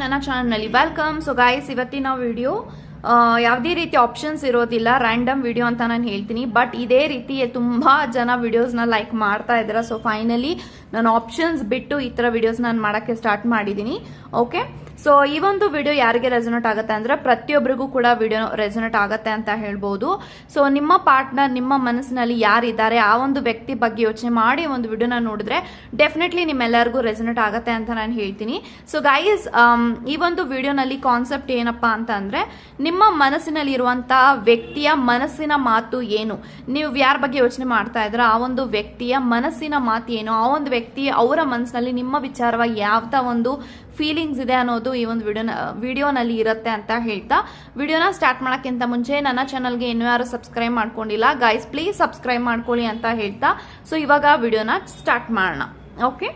ನನ್ನ ಚಾನಲ್ನಲ್ಲಿ welcome. So guys ಇವತ್ತಿನ ವಿಡಿಯೋ ಯಾವುದೇ ರೀತಿ ಆಪ್ಷನ್ಸ್ ಇರೋದಿಲ್ಲ ರ್ಯಾಂಡಮ್ ವಿಡಿಯೋ ಅಂತ ನಾನು ಹೇಳ್ತೀನಿ. ಬಟ್ ಇದೇ ರೀತಿ ತುಂಬ ಜನ ವಿಡಿಯೋಸ್ನ ಲೈಕ್ ಮಾಡ್ತಾ ಇದ್ದಾರೆ. ಸೊ ಫೈನಲಿ ನಾನು ಆಪ್ಷನ್ಸ್ ಬಿಟ್ಟು ಈ ಥರ ವಿಡಿಯೋಸ್ ನಾನು ಮಾಡಕ್ಕೆ ಸ್ಟಾರ್ಟ್ ಮಾಡಿದ್ದೀನಿ ಓಕೆ ಸೊ ಈ ಒಂದು ವಿಡಿಯೋ ಯಾರಿಗೆ ರೆಸೊನೇಟ್ ಆಗುತ್ತೆ ಅಂದ್ರೆ ಪ್ರತಿಯೊಬ್ಬರಿಗೂ ಕೂಡ ವಿಡಿಯೋ ರೆಸೊನೇಟ್ ಆಗುತ್ತೆ ಅಂತ ಹೇಳ್ಬೋದು. ಸೊ ನಿಮ್ಮ ಪಾರ್ಟ್ನರ್ ನಿಮ್ಮ ಮನಸ್ಸಿನಲ್ಲಿ ಯಾರಿದ್ದಾರೆ, ಆ ಒಂದು ವ್ಯಕ್ತಿ ಬಗ್ಗೆ ಯೋಚನೆ ಮಾಡಿ ಒಂದು ವಿಡಿಯೋನ ನೋಡಿದ್ರೆ ಡೆಫಿನೆಟ್ಲಿ ನಿಮ್ಮೆಲ್ಲರಿಗೂ ರೆಸೊನೇಟ್ ಆಗುತ್ತೆ ಅಂತ ನಾನು ಹೇಳ್ತೀನಿ. ಸೊ ಗೈಸ್ ಈ ಒಂದು ವಿಡಿಯೋನಲ್ಲಿ ಕಾನ್ಸೆಪ್ಟ್ ಏನಪ್ಪಾ ಅಂತ ಅಂದ್ರೆ ನಿಮ್ಮ ಮನಸ್ಸಿನಲ್ಲಿ ಇರುವಂತಹ ವ್ಯಕ್ತಿಯ ಮನಸ್ಸಿನ ಮಾತು ಏನು? ನೀವು ಯಾರ ಬಗ್ಗೆ ಯೋಚನೆ ಮಾಡ್ತಾ ಇದ್ರ ಆ ಒಂದು ವ್ಯಕ್ತಿಯ ಮನಸ್ಸಿನ ಮಾತು ಏನು? ಆ ಒಂದು ವ್ಯಕ್ತಿ ಅವರ ಮನಸ್ಸಿನಲ್ಲಿ ನಿಮ್ಮ ವಿಚಾರವಾಗಿ ಯಾವ್ದ ಒಂದು ಫೀಲಿಂಗ್ಸ್ ಇದೆ ಅನ್ನೋದು ಈ ಒಂದು ವಿಡಿಯೋನ, ವಿಡಿಯೋನಲ್ಲಿ ಇರುತ್ತೆ ಅಂತ ಹೇಳ್ತಾ. ವಿಡಿಯೋನ ಸ್ಟಾರ್ಟ್ ಮಾಡೋಕ್ಕಿಂತ ಮುಂಚೆ ನನ್ನ ಚಾನಲ್ಗೆ ಇನ್ನೂ ಯಾರು ಸಬ್ಸ್ಕ್ರೈಬ್ ಮಾಡ್ಕೊಂಡಿಲ್ಲ ಗೈಸ್ ಪ್ಲೀಸ್ ಸಬ್ಸ್ಕ್ರೈಬ್ ಮಾಡ್ಕೊಳ್ಳಿ ಅಂತ ಹೇಳ್ತಾ. ಸೊ ಇವಾಗ ವಿಡಿಯೋನ ಸ್ಟಾರ್ಟ್ ಮಾಡೋಣ. Okay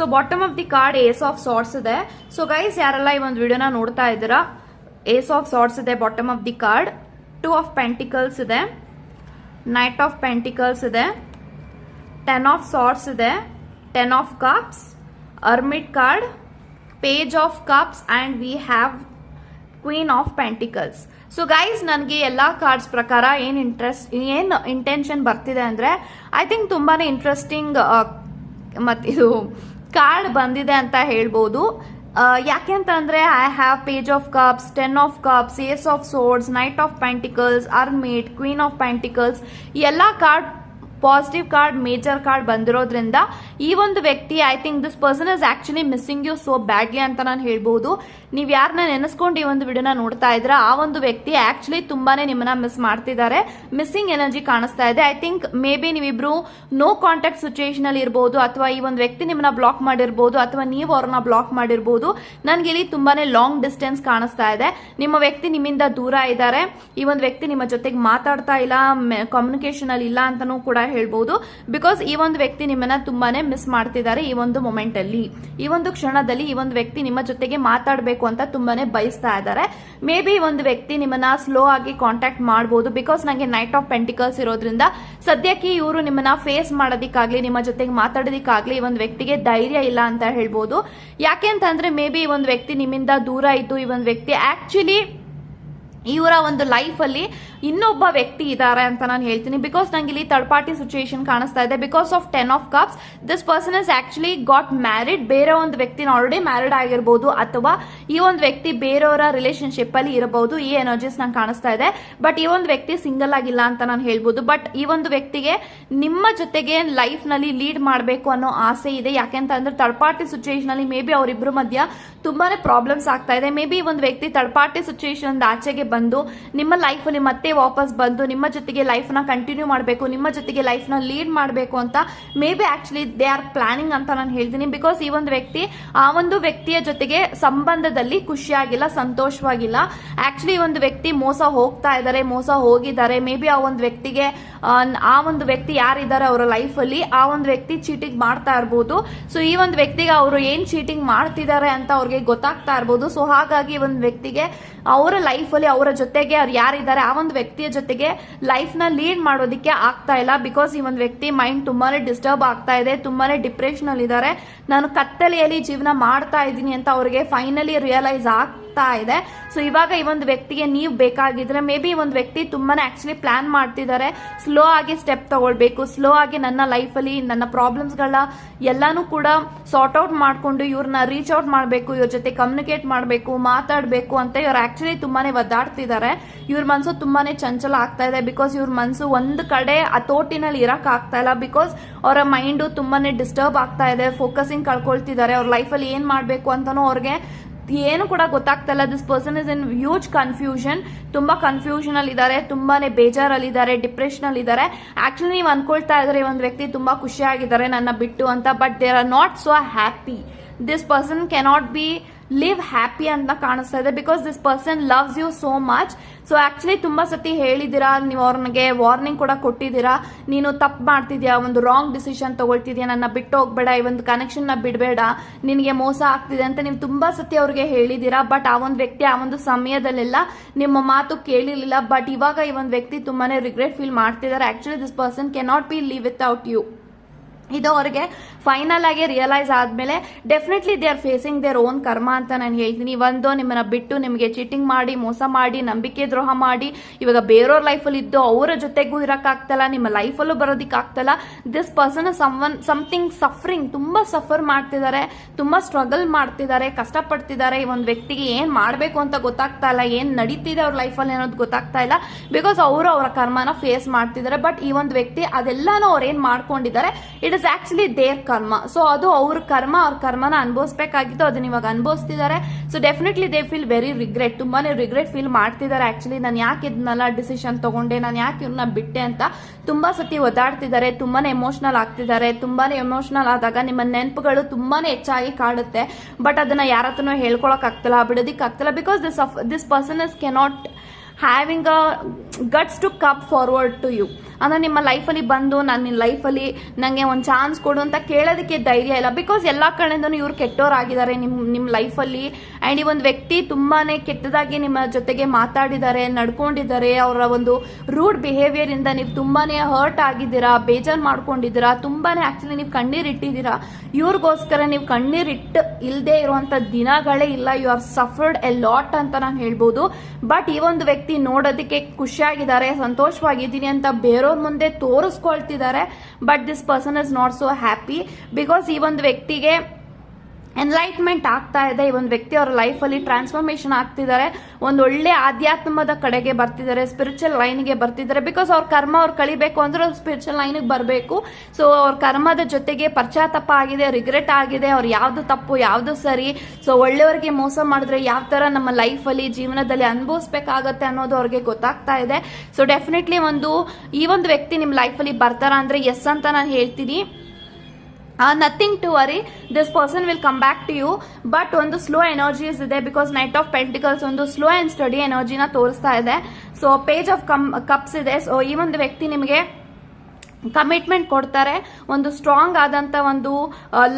so bottom of the card ace of swords ಇದೆ. ಸೊ ಗೈಸ್ ಯಾರೆಲ್ಲ ಈ ಒಂದು ವಿಡಿಯೋನ ನೋಡ್ತಾ ಇದ್ದೀರಾ ಏಸ್ ಆಫ್ ಸಾರ್ಟ್ಸ್ ಇದೆ bottom of the card two of pentacles ಇದೆ. ನೈಟ್ ಆಫ್ ಪೆಂಟಿಕಲ್ಸ್ ಇದೆ. ಟೆನ್ ಆಫ್ ಸಾರ್ಟ್ಸ್ ಇದೆ. Ten of cups hermit card page of cups and we have queen of pentacles so guys ನನಗೆ ಎಲ್ಲ cards ಪ್ರಕಾರ ಏನು interest ಏನು intention ಬರ್ತಿದೆ ಅಂದರೆ ಐ ಥಿಂಕ್ ತುಂಬಾ ಇಂಟ್ರೆಸ್ಟಿಂಗ್ ಮತ್ತಿದು ಕಾರ್ಡ್ ಬಂದಿದೆ ಅಂತ ಹೇಳ್ಬೋದು. ಯಾಕೆ ಅಂತಂದ್ರೆ I have page of cups ten of cups ace of swords knight of pentacles hermit queen of pentacles ಎಲ್ಲ card positive card major card ಬಂದಿರೋದ್ರಿಂದ ಈ ಒಂದು ವ್ಯಕ್ತಿ I think this person is actually missing you so badly ಅಂತ ನಾನು ಹೇಳ್ಬೋದು. ನೀವು ಯಾರನ್ನ ನೆನೆಸ್ಕೊಂಡು ಈ ಒಂದು ವಿಡಿಯೋನ ನೋಡ್ತಾ ಇದ್ರೆ ಆ ಒಂದು ವ್ಯಕ್ತಿ ಆಕ್ಚುಲಿ ತುಂಬಾನೇ ನಿಮ್ಮನ್ನ ಮಿಸ್ ಮಾಡ್ತಿದ್ದಾರೆ. ಮಿಸ್ಸಿಂಗ್ ಎನರ್ಜಿ ಕಾಣಿಸ್ತಾ ಇದೆ. ಐ ಥಿಂಕ್ ಮೇ ಬಿ ನೀವಿಬ್ರು ನೋ ಕಾಂಟ್ಯಾಕ್ಟ್ ಸಿಚುಯೇಷನ್ ಅಲ್ಲಿ ಇರಬಹುದು ಅಥವಾ ಈ ಒಂದು ವ್ಯಕ್ತಿ ನಿಮ್ಮನ್ನ ಬ್ಲಾಕ್ ಮಾಡಿರ್ಬೋದು, ಅಥವಾ ನೀವು ಅವ್ರನ್ನ ಬ್ಲಾಕ್ ಮಾಡಿರ್ಬೋದು, ನನಗೆ ಇಲ್ಲಿ ತುಂಬಾನೇ ಲಾಂಗ್ ಡಿಸ್ಟೆನ್ಸ್ ಕಾಣಿಸ್ತಾ ಇದೆ. ನಿಮ್ಮ ವ್ಯಕ್ತಿ ನಿಮ್ಮಿಂದ ದೂರ ಇದ್ದಾರೆ. ಈ ಒಂದು ವ್ಯಕ್ತಿ ನಿಮ್ಮ ಜೊತೆಗೆ ಮಾತಾಡ್ತಾ ಇಲ್ಲ ಕಮ್ಯುನಿಕೇಶನ್ ಅಲ್ಲಿ ಇಲ್ಲ ಅಂತಾನೂ ಕೂಡ ಹೇಳ್ಬೋದು. ಬಿಕಾಸ್ ಈ ಒಂದು ವ್ಯಕ್ತಿ ನಿಮ್ಮನ್ನ ತುಂಬಾನೇ ಮಿಸ್ ಮಾಡ್ತಿದ್ದಾರೆ ಈ ಒಂದು ಮೊಮೆಂಟ್ ಅಲ್ಲಿ. ಈ ಒಂದು ಕ್ಷಣದಲ್ಲಿ ಈ ಒಂದು ವ್ಯಕ್ತಿ ನಿಮ್ಮ ಜೊತೆಗೆ ಮಾತಾಡಬೇಕು ಅಂತ ತುಂಬಾನೇ ಬಯಸ್ತಾ ಇದ್ದಾರೆ. ಮೇ ಬಿ ಒಂದು ವ್ಯಕ್ತಿ ನಿಮ್ಮನ್ನ ಸ್ಲೋ ಆಗಿ ಕಾಂಟ್ಯಾಕ್ಟ್ ಮಾಡಬಹುದು ಬಿಕಾಸ್ ನನಗೆ ನೈಟ್ ಆಫ್ ಪೆಂಟಿಕಲ್ಸ್ ಇರೋದ್ರಿಂದ ಸದ್ಯಕ್ಕೆ ಇವರು ನಿಮ್ಮನ್ನ ಫೇಸ್ ಮಾಡೋದಕ್ಕಾಗ್ಲಿ, ನಿಮ್ಮ ಜೊತೆಗೆ ಮಾತಾಡೋದಕ್ಕಾಗ್ಲಿ ಈ ಒಂದು ವ್ಯಕ್ತಿಗೆ ಧೈರ್ಯ ಇಲ್ಲ ಅಂತ ಹೇಳ್ಬೋದು. ಯಾಕೆ ಅಂತಂದ್ರೆ ಮೇ ಬಿ ಒಂದು ವ್ಯಕ್ತಿ ನಿಮ್ಮಿಂದ ದೂರ ಇದ್ದು ಈ ಒಂದು ವ್ಯಕ್ತಿ ಆಕ್ಚುಲಿ ಇವರ ಒಂದು ಲೈಫಲ್ಲಿ ಇನ್ನೊಬ್ಬ ವ್ಯಕ್ತಿ ಇದ್ದಾರೆ ಅಂತ ನಾನು ಹೇಳ್ತೀನಿ. ಬಿಕಾಸ್ ನಂಗೆ ಇಲ್ಲಿ ಥರ್ಡ್ ಪಾರ್ಟಿ ಸಿಚುಯೇಷನ್ ಕಾಣಿಸ್ತಾ ಇದೆ. Because of ten of cups this person is actually got married ಬೇರೆ ಒಂದು ವ್ಯಕ್ತಿನ ಆಲ್ರೆಡಿ ಮ್ಯಾರಿಡ್ ಆಗಿರ್ಬೋದು ಅಥವಾ ಈ ಒಂದು ವ್ಯಕ್ತಿ ಬೇರೆಯವರ ರಿಲೇಶನ್ಶಿಪ್ ಅಲ್ಲಿ ಇರಬಹುದು. ಈ ಎನರ್ಜೀಸ್ ನಂಗೆ ಕಾಣಿಸ್ತಾ ಇದೆ. ಬಟ್ ಈ ಒಂದು ವ್ಯಕ್ತಿ ಸಿಂಗಲ್ ಆಗಿಲ್ಲ ಅಂತ ನಾನು ಹೇಳ್ಬೋದು. ಬಟ್ ಈ ಒಂದು ವ್ಯಕ್ತಿಗೆ ನಿಮ್ಮ ಜೊತೆಗೆ ಲೈಫ್ನಲ್ಲಿ ಲೀಡ್ ಮಾಡಬೇಕು ಅನ್ನೋ ಆಸೆ ಇದೆ. ಯಾಕೆಂತ ಅಂದ್ರೆ ಥರ್ಡ್ ಪಾರ್ಟಿ ಸಿಚುಯೇಷನ್ ಅಲ್ಲಿ ಮೇ ಬಿ ಅವರಿಬ್ಬರ ಮಧ್ಯ ತುಂಬಾನೇ ಪ್ರಾಬ್ಲಮ್ಸ್ ಆಗ್ತಾ ಇದೆ. ಮೇ ಬಿ ಒಂದು ವ್ಯಕ್ತಿ ಥರ್ಡ್ ಪಾರ್ಟಿ ಸಿಚುಯೇಷನ್ ಆಚೆಗೆ ಬಂದು ನಿಮ್ಮ ಲೈಫ್ ಅಲ್ಲಿ ಮತ್ತೆ ವಾಪಸ್ ಬಂದು ನಿಮ್ಮ ಜೊತೆಗೆ ಲೈಫ್ನ ಕಂಟಿನ್ಯೂ ಮಾಡಬೇಕು ನಿಮ್ಮ ಜೊತೆಗೆ ಲೈಫ್ನ ಲೀಡ್ ಮಾಡಬೇಕು ಅಂತ maybe actually they are planning ಅಂತ ನಾನು ಹೇಳ್ತೀನಿ. ಬಿಕಾಸ್ ಈ ಒಂದು ವ್ಯಕ್ತಿ ಆ ಒಂದು ವ್ಯಕ್ತಿಯ ಜೊತೆಗೆ ಸಂಬಂಧದಲ್ಲಿ ಖುಷಿಯಾಗಿಲ್ಲ ಸಂತೋಷವಾಗಿಲ್ಲ. ಆಕ್ಚುಲಿ ಒಂದು ವ್ಯಕ್ತಿ ಮೋಸ ಹೋಗ್ತಾ ಇದ್ದಾರೆ ಮೋಸ ಹೋಗಿದ್ದಾರೆ. ಮೇ ಬಿ ಆ ಒಂದು ವ್ಯಕ್ತಿಗೆ ಆ, ಆ ಒಂದು ವ್ಯಕ್ತಿ ಯಾರಿದ್ದಾರೆ ಅವರ ಲೈಫಲ್ಲಿ ಆ ಒಂದು ವ್ಯಕ್ತಿ ಚೀಟಿಂಗ್ ಮಾಡ್ತಾ ಇರ್ಬೋದು. ಸೊ ಈ ಒಂದು ವ್ಯಕ್ತಿಗೆ ಅವರು ಏನ್ ಚೀಟಿಂಗ್ ಮಾಡ್ತಿದ್ದಾರೆ ಅಂತ ಅವ್ರಿಗೆ ಗೊತ್ತಾಗ್ತಾ ಇರ್ಬೋದು. ಸೊ ಹಾಗಾಗಿ ಒಂದು ವ್ಯಕ್ತಿಗೆ ಅವರ ಲೈಫಲ್ಲಿ ಅವರ ಜೊತೆಗೆ ಅವ್ರು ಯಾರಿದ್ದಾರೆ, ಆ ಒಂದು ವ್ಯಕ್ತಿಯ ಜೊತೆಗೆ ಲೈಫ್ನ ಲೀಡ್ ಮಾಡೋದಕ್ಕೆ ಆಗ್ತಾ ಇಲ್ಲ. ಬಿಕಾಸ್ ಈ ಒಂದು ವ್ಯಕ್ತಿ ಮೈಂಡ್ ತುಂಬಾನೇ ಡಿಸ್ಟರ್ಬ್ ಆಗ್ತಾ ಇದೆ, ತುಂಬಾನೇ ಡಿಪ್ರೆಷನ್ ಅಲ್ಲಿ ಇದ್ದಾರೆ ನಾನು ಕತ್ತಲೆಯಲ್ಲಿ ಜೀವನ ಮಾಡ್ತಾ ಇದ್ದೀನಿ ಅಂತ ಅವ್ರಿಗೆ ಫೈನಲಿ ರಿಯಲೈಸ್ ಆಗ್ತಾ ಇದೆ. ಸೊ ಇವಾಗ ಈ ಒಂದು ವ್ಯಕ್ತಿಗೆ ನೀವು ಬೇಕಾಗಿದ್ರೆ ಮೇ ಬಿ ಒಂದು ವ್ಯಕ್ತಿ ತುಂಬಾನೇ ಆಕ್ಚುಲಿ ಪ್ಲಾನ್ ಮಾಡ್ತಿದ್ದಾರೆ ಸ್ಲೋ ಆಗಿ ಸ್ಟೆಪ್ ತಗೊಳ್ಬೇಕು. ಸ್ಲೋ ಆಗಿ ನನ್ನ ಲೈಫಲ್ಲಿ ನನ್ನ ಪ್ರಾಬ್ಲಮ್ಸ್ಗಳನ್ನ ಎಲ್ಲಾನು ಕೂಡ ಸಾರ್ಟ್ ಔಟ್ ಮಾಡ್ಕೊಂಡು ಇವ್ರನ್ನ ರೀಚ್ ಔಟ್ ಮಾಡಬೇಕು, ಇವ್ರ ಜೊತೆ ಕಮ್ಯುನಿಕೇಟ್ ಮಾಡಬೇಕು, ಮಾತಾಡಬೇಕು ಅಂತ ಇವ್ರು ಆಕ್ಚುಲಿ ತುಂಬಾನೇ ಒದ್ದಾಡ್ತಿದ್ದಾರೆ ಇವ್ರ ಮನಸ್ಸು ತುಂಬಾನೇ ಚಂಚಲ ಆಗ್ತಾ ಇದೆ ಬಿಕಾಸ್ ಇವ್ರ ಮನಸ್ಸು ಒಂದು ಕಡೆ ಹತೋಟಿನಲ್ಲಿ ಇರಕ್ ಆಗ್ತಾ ಇಲ್ಲ ಬಿಕಾಸ್ ಅವರ ಮೈಂಡು ತುಂಬಾನೇ ಡಿಸ್ಟರ್ಬ್ ಆಗ್ತಾ ಇದೆ. ಫೋಕಸಿಂಗ್ ಕಳ್ಕೊಳ್ತಿದ್ದಾರೆ ಅವ್ರ ಲೈಫಲ್ಲಿ ಏನ್ ಮಾಡಬೇಕು ಅಂತಾನೂ ಅವ್ರಿಗೆ ಏನು ಕೂಡ ಗೊತ್ತಾಗ್ತಾ this person is in huge confusion ತುಂಬಾ ಕನ್ಫ್ಯೂಷನ್ ಅಲ್ಲಿ ಇದ್ದಾರೆ ತುಂಬಾನೇ ಬೇಜಾರಲ್ಲಿ ಇದ್ದಾರೆ ಡಿಪ್ರೆಷನ್ ಅಲ್ಲಿ ಇದ್ದಾರೆ ಆಕ್ಚುಲಿ ನೀವು ಅನ್ಕೊಳ್ತಾ ಇದ್ರೆ ಒಂದು ವ್ಯಕ್ತಿ ತುಂಬಾ ಖುಷಿಯಾಗಿದ್ದಾರೆ, ನನ್ನ ಬಿಟ್ಟು ಅಂತ but they are not so happy this person cannot be live happy ಅಂತ ಕಾಣಿಸ್ತಾ ಇದೆ because this person loves you so much so actually ತುಂಬಾ ಸತಿ ಹೇಳಿದಿರಾ ನೀವು ಅವ್ರಿಗೆ ವಾರ್ನಿಂಗ್ ಕೂಡ ಕೊಟ್ಟಿದ್ದೀರಾ. ನೀನು ತಪ್ಪು ಮಾಡ್ತಿದ್ಯಾ, ಒಂದು ರಾಂಗ್ ಡಿಸಿಷನ್ ತಗೊಳ್ತಿದ್ಯಾ, ನನ್ನ ಬಿಟ್ಟು ಹೋಗ್ಬೇಡ, ಈ ಒಂದು ಕನೆಕ್ಷನ್ನ ಬಿಡಬೇಡ, ನಿನಗೆ ಮೋಸ ಆಗ್ತಿದೆ ಅಂತ ನೀವು ತುಂಬಾ ಸತಿ ಅವ್ರಿಗೆ ಹೇಳಿದಿರಾ ಬಟ್ ಆ ಒಂದು ವ್ಯಕ್ತಿ ಆ ಒಂದು ಸಮಯದಲ್ಲೆಲ್ಲ ನಿಮ್ಮ ಮಾತು ಕೇಳಿರ್ಲಿಲ್ಲ. ಬಟ್ ಇವಾಗ ಈ ಒಂದು ವ್ಯಕ್ತಿ ತುಂಬಾನೇ ರಿಗ್ರೆಟ್ ಫೀಲ್ ಮಾಡ್ತಿದ್ದಾರೆ. Actually this person cannot be live without you ಇದು ಅವರಿಗೆ ಫೈನಲ್ ಆಗಿ ರಿಯಲೈಸ್ ಆದ್ಮೇಲೆ definitely they are facing their own karma ಅಂತ ನಾನು ಹೇಳ್ತೀನಿ. ಒಂದು ನಿಮ್ಮನ್ನ ಬಿಟ್ಟು ನಿಮಗೆ ಚೀಟಿಂಗ್ ಮಾಡಿ, ಮೋಸ ಮಾಡಿ, ನಂಬಿಕೆ ದ್ರೋಹ ಮಾಡಿ, ಇವಾಗ ಬೇರೆಯವ್ರ ಲೈಫಲ್ಲಿ ಇದ್ದು ಅವರ ಜೊತೆಗೂ ಇರಕ್ಕಾಗ್ತಲ್ಲ ನಿಮ್ಮ ಲೈಫಲ್ಲೂ ಬರೋದಕ್ಕಾಗ್ತಲ್ಲ this person some something suffering ತುಂಬಾ ಸಫರ್ ಮಾಡ್ತಿದ್ದಾರೆ ತುಂಬಾ ಸ್ಟ್ರಗಲ್ ಮಾಡ್ತಿದ್ದಾರೆ ಕಷ್ಟಪಡ್ತಿದ್ದಾರೆ ಈ ಒಂದು ವ್ಯಕ್ತಿಗೆ ಏನು ಮಾಡಬೇಕು ಅಂತ ಗೊತ್ತಾಗ್ತಾ ಇಲ್ಲ, ಏನು ನಡೀತಿದೆ ಅವ್ರ ಲೈಫಲ್ಲಿ ಅನ್ನೋದು ಗೊತ್ತಾಗ್ತಾ ಇಲ್ಲ. ಬಿಕಾಸ್ ಅವರು ಅವರ ಕರ್ಮನ ಫೇಸ್ ಮಾಡ್ತಿದ್ದಾರೆ ಬಟ್ ಈ ಒಂದು ವ್ಯಕ್ತಿ ಅದೆಲ್ಲನೂ ಅವ್ರು ಏನು ಮಾಡ್ಕೊಂಡಿದ್ದಾರೆ it is actually their karma so ಅದು ಅವ್ರ ಕರ್ಮ ಅವ್ರ ಕರ್ಮನ ಅನುಭವಿಸ್ಬೇಕಾಗಿತ್ತು, ಅದನ್ನ ಇವಾಗ ಅನುಭವಿಸ್ತಿದ್ದಾರೆ so definitely they feel very regret ತುಂಬಾನೇ ರಿಗ್ರೆಟ್ ಫೀಲ್ ಮಾಡ್ತಿದ್ದಾರೆ ಆಕ್ಚುಲಿ ನಾನು ಯಾಕೆ ಇದನ್ನೆಲ್ಲ ಡಿಸಿಷನ್ ತಗೊಂಡೆ, ನಾನು ಯಾಕೆ ಇವ್ರನ್ನ ಬಿಟ್ಟೆ ಅಂತ ತುಂಬಾ ಸತಿ ಒದ್ದಾಡ್ತಿದ್ದಾರೆ ತುಂಬಾನೇ ಎಮೋಷನಲ್ ಆಗ್ತಿದ್ದಾರೆ ತುಂಬಾನೇ ಎಮೋಷನಲ್ ಆದಾಗ ನಿಮ್ಮ ನೆನಪುಗಳು ತುಂಬಾನೇ ಹೆಚ್ಚಾಗಿ ಕಾಡುತ್ತೆ. ಬಟ್ ಅದನ್ನ ಯಾರ ಹತ್ರನೂ ಹೇಳ್ಕೊಳಕ್ ಆಗ್ತಲ್ಲ ಬಿಡೋದಿಕ್ ಆಗ್ತಿಲ್ಲ because this this person is cannot having a guts to come forward to you ಅಂದ್ರೆ ನಿಮ್ಮ ಲೈಫಲ್ಲಿ ಬಂದು, ನಾನು ನಿನ್ನ ಲೈಫಲ್ಲಿ ನನಗೆ ಒಂದು ಚಾನ್ಸ್ ಕೊಡು ಅಂತ ಕೇಳೋದಕ್ಕೆ ಧೈರ್ಯ ಇಲ್ಲ. ಬಿಕಾಸ್ ಎಲ್ಲ ಕಡೆಯಿಂದನೂ ಇವ್ರು ಕೆಟ್ಟೋರಾಗಿದ್ದಾರೆ ನಿಮ್ಮ ನಿಮ್ಮ ಲೈಫಲ್ಲಿ ಆ್ಯಂಡ್ ಈ ಒಂದು ವ್ಯಕ್ತಿ ತುಂಬಾ ಕೆಟ್ಟದಾಗಿ ನಿಮ್ಮ ಜೊತೆಗೆ ಮಾತಾಡಿದ್ದಾರೆ, ನಡ್ಕೊಂಡಿದ್ದಾರೆ. ಅವರ ಒಂದು ರೂಡ್ ಬಿಹೇವಿಯರಿಂದ ನೀವು ತುಂಬಾ ಹರ್ಟ್ ಆಗಿದ್ದೀರಾ, ಬೇಜಾರು ಮಾಡ್ಕೊಂಡಿದ್ದೀರಾ ತುಂಬಾ ಆ್ಯಕ್ಚುಲಿ ನೀವು ಕಣ್ಣೀರಿಟ್ಟಿದ್ದೀರಾ ಇವ್ರಿಗೋಸ್ಕರ ನೀವು ಕಣ್ಣೀರಿಟ್ಟು ಇಲ್ಲದೆ ಇರುವಂಥ ದಿನಗಳೇ ಇಲ್ಲ. You are suffered a lot ಅಂತ ನಾನು ಹೇಳ್ಬೋದು. ಬಟ್ ಈ ಒಂದು ವ್ಯಕ್ತಿ ನೋಡೋದಕ್ಕೆ ಖುಷಿಯಾಗಿದ್ದಾರೆ, ಸಂತೋಷವಾಗಿದ್ದೀನಿ ಅಂತ ಬೇರೆಯವ್ರ ಮುಂದೆ ತೋರಿಸ್ಕೊಳ್ತಿದ್ದಾರೆ but this person is not so happy because ಈ ಒಂದು ವ್ಯಕ್ತಿಗೆ ಎನ್ಲೈಟ್ಮೆಂಟ್ ಆಗ್ತಾ ಇದೆ. ಈ ಒಂದು ವ್ಯಕ್ತಿ ಅವರ ಲೈಫಲ್ಲಿ ಟ್ರಾನ್ಸ್ಫಾರ್ಮೇಶನ್ ಆಗ್ತಿದ್ದಾರೆ. ಒಂದು ಒಳ್ಳೆ ಆಧ್ಯಾತ್ಮದ ಕಡೆಗೆ ಬರ್ತಿದ್ದಾರೆ ಸ್ಪಿರಿಚುವಲ್ ಲೈನ್ಗೆ ಬರ್ತಿದ್ದಾರೆ. ಬಿಕಾಸ್ ಅವ್ರ ಕರ್ಮ ಅವ್ರು ಕಳಿಬೇಕು ಅಂದ್ರೆ ಅವ್ರು ಸ್ಪಿರಿಚುವಲ್ ಲೈನ್ಗೆ ಬರಬೇಕು. ಸೊ ಅವ್ರ ಕರ್ಮದ ಜೊತೆಗೆ ಪಶ್ಚಾತ್ತಾಪ ಆಗಿದೆ ರಿಗ್ರೆಟ್ ಆಗಿದೆ. ಅವ್ರು ಯಾವುದು ತಪ್ಪು, ಯಾವುದು ಸರಿ. ಸೊ ಒಳ್ಳೆಯವರಿಗೆ ಮೋಸ ಮಾಡಿದ್ರೆ ಯಾವ ತರ ನಮ್ಮ ಲೈಫಲ್ಲಿ ಜೀವನದಲ್ಲಿ ಅನುಭವಿಸ್ಬೇಕಾಗತ್ತೆ ಅನ್ನೋದು ಅವ್ರಿಗೆ ಗೊತ್ತಾಗ್ತಾ ಇದೆ. ಸೊ ಡೆಫಿನೆಟ್ಲಿ ಒಂದು ಈ ಒಂದು ವ್ಯಕ್ತಿ ನಿಮ್ಮ ಲೈಫಲ್ಲಿ ಬರ್ತಾರ ಅಂದ್ರೆ ಎಸ್ ಅಂತ ನಾನು ಹೇಳ್ತೀನಿ. Nothing to worry this person will come back to you but ಒಂದು ಸ್ಲೋ ಎನರ್ಜೀಸ್ ಇದೆ ಬಿಕಾಸ್ ನೈಟ್ ಆಫ್ ಪೆಂಟಿಕಲ್ಸ್ ಒಂದು ಸ್ಲೋ ಅಂಡ್ ಸ್ಟಡಿ ಎನರ್ಜಿನ ತೋರಿಸ್ತಾ ಇದೆ. So page of come cups ಇದೆ. ಸೊ ಈ ಒಂದು ವ್ಯಕ್ತಿ ನಿಮಗೆ ಕಮಿಟ್ಮೆಂಟ್ ಕೊಡ್ತಾರೆ. ಒಂದು ಸ್ಟ್ರಾಂಗ್ ಆದಂತ ಒಂದು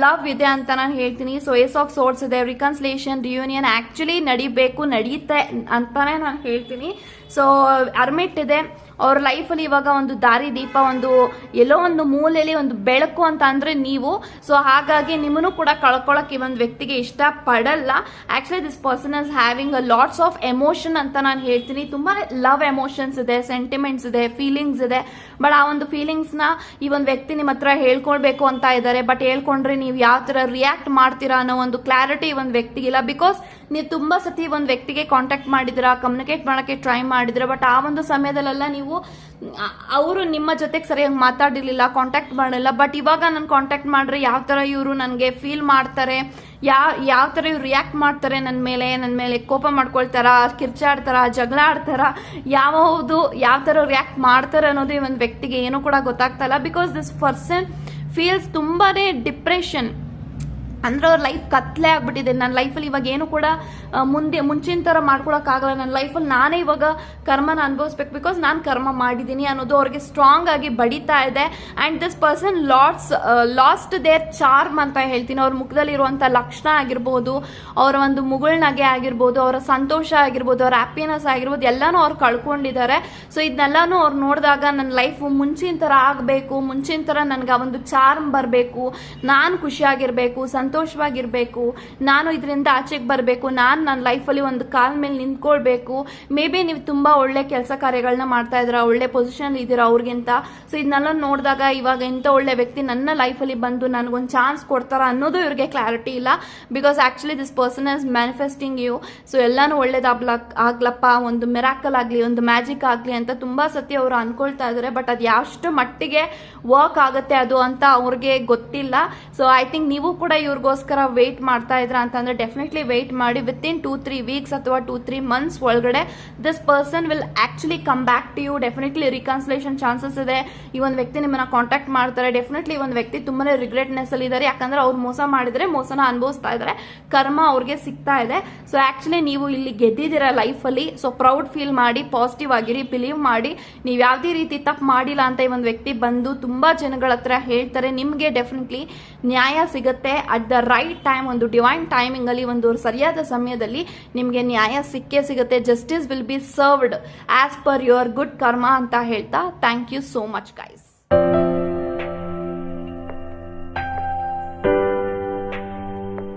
ಲವ್ ಇದೆ ಅಂತ ನಾನು ಹೇಳ್ತೀನಿ. ಸೊ ಏಸ್ ಆಫ್ ಸೋರ್ಸ್ ಇದೆ. ರಿಕನ್ಸಿಲೇಷನ್ ರಿಯೂನಿಯನ್ ಆಕ್ಚುಲಿ ನಡಿಬೇಕು ನಡೆಯುತ್ತೆ ಅಂತಾನೆ ನಾನು ಹೇಳ್ತೀನಿ. ಸೊ ಅರ್ಮಿಟ್ ಇದೆ. ಅವ್ರ ಲೈಫಲ್ಲಿ ಇವಾಗ ಒಂದು ದಾರಿ ದೀಪ, ಒಂದು ಎಲ್ಲೋ ಒಂದು ಮೂಲೆಯಲ್ಲಿ ಒಂದು ಬೆಳಕು ಅಂತ ಅಂದರೆ ನೀವು. ಸೊ ಹಾಗಾಗಿ ನಿಮ್ಮನ್ನು ಕೂಡ ಕಳ್ಕೊಳ್ಳೋಕೆ ಒಂದು ವ್ಯಕ್ತಿಗೆ ಇಷ್ಟ ಪಡಲ್ಲ actually this person is having a lots of emotion ಅಂತ ನಾನು ಹೇಳ್ತೀನಿ. ತುಂಬ ಲವ್ ಎಮೋಷನ್ಸ್ ಇದೆ ಸೆಂಟಿಮೆಂಟ್ಸ್ ಇದೆ ಫೀಲಿಂಗ್ಸ್ ಇದೆ. ಬಟ್ ಆ ಒಂದು ಫೀಲಿಂಗ್ಸ್ನ ಈ ಒಂದು ವ್ಯಕ್ತಿ ನಿಮ್ಮ ಹತ್ರ ಹೇಳ್ಕೊಳ್ಬೇಕು ಅಂತ ಇದ್ದಾರೆ. ಬಟ್ ಹೇಳ್ಕೊಂಡ್ರೆ ನೀವು ಯಾವ ಥರ ರಿಯಾಕ್ಟ್ ಮಾಡ್ತೀರಾ ಅನ್ನೋ ಒಂದು ಕ್ಲಾರಿಟಿ ಒಂದು ವ್ಯಕ್ತಿಗಿಲ್ಲ ಬಿಕಾಸ್ ನೀವು ತುಂಬ ಸತಿ ಒಂದು ವ್ಯಕ್ತಿಗೆ ಕಾಂಟ್ಯಾಕ್ಟ್ ಮಾಡಿದಿರಾ ಕಮ್ಯುನಿಕೇಟ್ ಮಾಡೋಕ್ಕೆ ಟ್ರೈ ಮಾಡಿದ್ರೆ ಬಟ್ ಆ ಒಂದು ಸಮಯದಲ್ಲೆಲ್ಲ ನೀವು ಅವರು ನಿಮ್ಮ ಜೊತೆಗೆ ಸರಿಯಾಗಿ ಮಾತಾಡಿರ್ಲಿಲ್ಲ ಕಾಂಟ್ಯಾಕ್ಟ್ ಮಾಡಲಿಲ್ಲ ಬಟ್ ಇವಾಗ ನಾನು ಕಾಂಟ್ಯಾಕ್ಟ್ ಮಾಡ್ರೆ ಯಾವ ತರ ಇವರು ನನಗೆ ಫೀಲ್ ಮಾಡ್ತಾರೆ ಯಾವ ಯಾವ ತರ ಇವ್ರು ರಿಯಾಕ್ಟ್ ಮಾಡ್ತಾರೆ ನನ್ನ ಮೇಲೆ ನನ್ನ ಮೇಲೆ ಕೋಪ ಮಾಡ್ಕೊಳ್ತಾರ, ಕಿರ್ಚಾಡ್ತಾರ, ಜಗಳ ಆಡ್ತಾರ, ಯಾವುದು, ಯಾವ ತರ ರಿಯಾಕ್ಟ್ ಮಾಡ್ತಾರೆ ಅನ್ನೋದು ಈ ಒಂದು ವ್ಯಕ್ತಿಗೆ ಏನೂ ಕೂಡ ಗೊತ್ತಾಗ್ತಲ್ಲ ಬಿಕಾಸ್ ದಿಸ್ ಪರ್ಸನ್ ಫೀಲ್ಸ್ ತುಂಬಾ ಡಿಪ್ರೆಷನ್ ಅಂದ್ರೆ ಅವ್ರ ಲೈಫ್ ಕತ್ಲೆ ಆಗ್ಬಿಟ್ಟಿದೆ. ನನ್ನ ಲೈಫಲ್ಲಿ ಇವಾಗ ಏನು ಕೂಡ ಮುಂದೆ ಮುಂಚಿನ ಥರ ಮಾಡ್ಕೊಳಕ್ಕಾಗಲ್ಲ ನನ್ನ ಲೈಫಲ್ಲಿ ನಾನೇ ಇವಾಗ ಕರ್ಮನ ಅನುಭವಿಸ್ಬೇಕು. ಬಿಕಾಸ್ ನಾನು ಕರ್ಮ ಮಾಡಿದ್ದೀನಿ ಅನ್ನೋದು ಅವ್ರಿಗೆ ಸ್ಟ್ರಾಂಗ್ ಆಗಿ ಬಡಿತಾ ಇದೆ. And this person lots lost their charm ಅಂತ ಹೇಳ್ತೀನಿ. ಅವ್ರ ಮುಖದಲ್ಲಿ ಇರುವಂತ ಲಕ್ಷಣ ಆಗಿರ್ಬೋದು, ಅವರ ಒಂದು ಮುಗುಳ್ನಗೆ ಆಗಿರ್ಬೋದು, ಅವರ ಸಂತೋಷ ಆಗಿರ್ಬೋದು, ಅವ್ರ ಹ್ಯಾಪಿನೆಸ್ ಆಗಿರ್ಬೋದು, ಎಲ್ಲಾನು ಅವ್ರು ಕಳ್ಕೊಂಡಿದ್ದಾರೆ. ಸೊ ಇದನ್ನೆಲ್ಲಾನು ಅವ್ರು ನೋಡಿದಾಗ ನನ್ನ ಲೈಫ್ ಮುಂಚಿನ ಥರ ಆಗಬೇಕು ಮುಂಚಿನ ಥರ ನನಗೆ ಆ ಒಂದು ಚಾರ್ಮ್ ಬರಬೇಕು, ನಾನು ಖುಷಿಯಾಗಿರ್ಬೇಕು ಸಂತೋಷವಾಗಿರ್ಬೇಕು. ನಾನು ಇದರಿಂದ ಆಚೆಗೆ ಬರಬೇಕು. ನಾನು ನನ್ನ ಲೈಫಲ್ಲಿ ಒಂದು ಕಾಲ್ ಮೇಲೆ ನಿಂತ್ಕೊಳ್ಬೇಕು. ಮೇ ಬಿ ನೀವು ತುಂಬ ಒಳ್ಳೆ ಕೆಲಸ ಕಾರ್ಯಗಳನ್ನ ಮಾಡ್ತಾ ಇದ್ದೀರಾ, ಒಳ್ಳೆ ಪೊಸಿಷನ್ ಇದ್ದೀರಾ ಅವ್ರಿಗಿಂತ. ಸೊ ಇದನ್ನೆಲ್ಲ ನೋಡಿದಾಗ ಇವಾಗ ಇಂಥ ಒಳ್ಳೆ ವ್ಯಕ್ತಿ ನನ್ನ ಲೈಫಲ್ಲಿ ಬಂದು ನನಗೊಂದು ಚಾನ್ಸ್ ಕೊಡ್ತಾರ ಅನ್ನೋದು ಇವ್ರಿಗೆ ಕ್ಲಾರಿಟಿ ಇಲ್ಲ. Because actually this person is manifesting you so ಎಲ್ಲಾನು ಒಳ್ಳೇದಾಗ್ಲ ಆಗ್ಲಪ್ಪ. ಒಂದು ಮೆರಾಕಲ್ ಆಗಲಿ, ಒಂದು ಮ್ಯಾಜಿಕ್ ಆಗಲಿ ಅಂತ ತುಂಬಾ ಸತಿ ಅವರು ಅನ್ಕೊಳ್ತಾ ಇದ್ದಾರೆ ಬಟ್ ಅದು ಯಾವಷ್ಟು ಮಟ್ಟಿಗೆ ವರ್ಕ್ ಆಗುತ್ತೆ ಅದು ಅಂತ ಅವ್ರಿಗೆ ಗೊತ್ತಿಲ್ಲ. ಸೊ ಐ ಥಿಂಕ್ ನೀವು ಕೂಡ ಇವ್ರ ಇವ್ರಿಗೋಸ್ಕರ ವೆಯ್ಟ್ ಮಾಡ್ತಾ ಇದ್ರ ಅಂತಂದ್ರೆ ಡೆಫಿನೆಟ್ಲಿ ವೆಯ್ಟ್ ಮಾಡಿ within two three weeks ಅಥವಾ ಟೂ ತ್ರೀ ಮಂತ್ಸ್ ಒಳಗಡೆ this person will actually come back to you definitely reconciliation chances ಇದೆ. ಈ ಒಂದು ವ್ಯಕ್ತಿ ನಿಮ್ಮನ್ನ ಕಾಂಟ್ಯಾಕ್ಟ್ ಮಾಡ್ತಾರೆ. ಡೆಫಿನೆಟ್ಲಿ ಒಂದು ವ್ಯಕ್ತಿ ತುಂಬಾನೇ ರಿಗ್ರೆಟ್ನೆಸ್ ಅಲ್ಲಿ ಇದ್ದಾರೆ ಯಾಕಂದ್ರೆ ಅವ್ರು ಮೋಸ ಮಾಡಿದ್ರೆ ಮೋಸನ ಅನುಭವಿಸ್ತಾ ಇದ್ದಾರೆ ಕರ್ಮ ಅವ್ರಿಗೆ ಸಿಗ್ತಾ ಇದೆ. ಸೊ ಆಕ್ಚುಲಿ ನೀವು ಇಲ್ಲಿ ಗೆದ್ದಿದ್ದೀರಾ ಲೈಫಲ್ಲಿ ಸೊ ಪ್ರೌಡ್ ಫೀಲ್ ಮಾಡಿ ಪಾಸಿಟಿವ್ ಆಗಿರಿ ಬಿಲೀವ್ ಮಾಡಿ. ನೀವು ಯಾವುದೇ ರೀತಿ ತಪ್ಪು ಮಾಡಿಲ್ಲ ಅಂತ ಈ ಒಂದು ವ್ಯಕ್ತಿ ಬಂದು ತುಂಬಾ ಜನಗಳ ಹತ್ರ ಹೇಳ್ತಾರೆ. ನಿಮಗೆ ಡೆಫಿನೆಟ್ಲಿ ನ್ಯಾಯ ಸಿಗುತ್ತೆ. ಅಟ್ ದ ರೈಟ್ ಟೈಮ್ ಒಂದು ಡಿವೈನ್ ಟೈಮಿಂಗ್ ಅಲ್ಲಿ, ಒಂದು ಸರಿಯಾದ ಸಮಯದಲ್ಲಿ ನಿಮಗೆ ನ್ಯಾಯ ಸಿಕ್ಕೇ ಸಿಗುತ್ತೆ. Justice will be served as per your good karma ಅಂತ ಹೇಳ್ತಾ thank you so much guys